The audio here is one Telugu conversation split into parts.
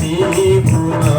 నీవు నాయడ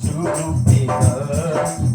to do bigger.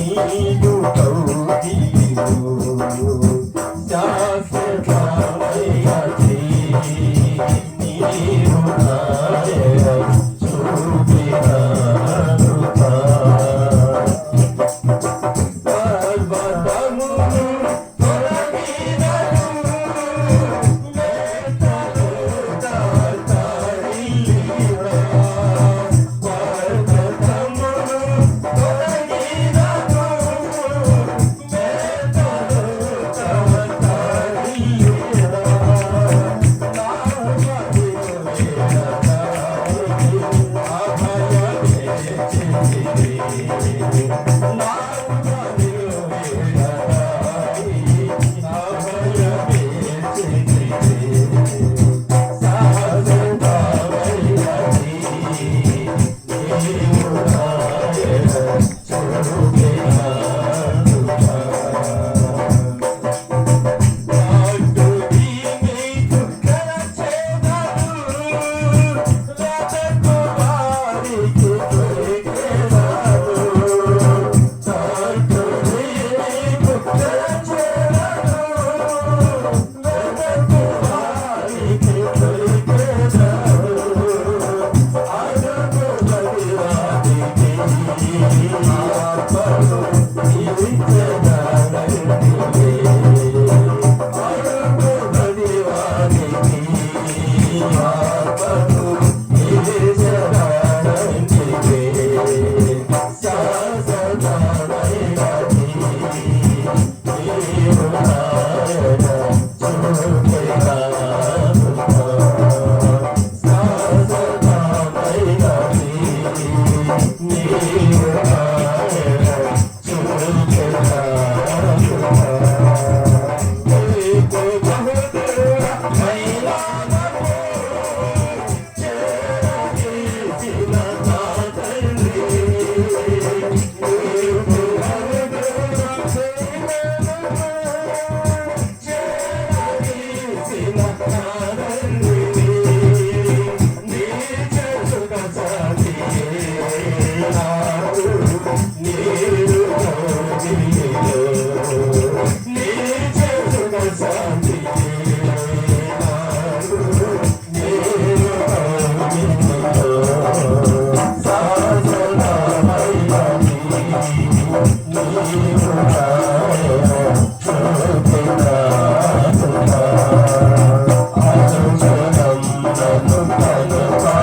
నీరు కౌగిలియు Música Father,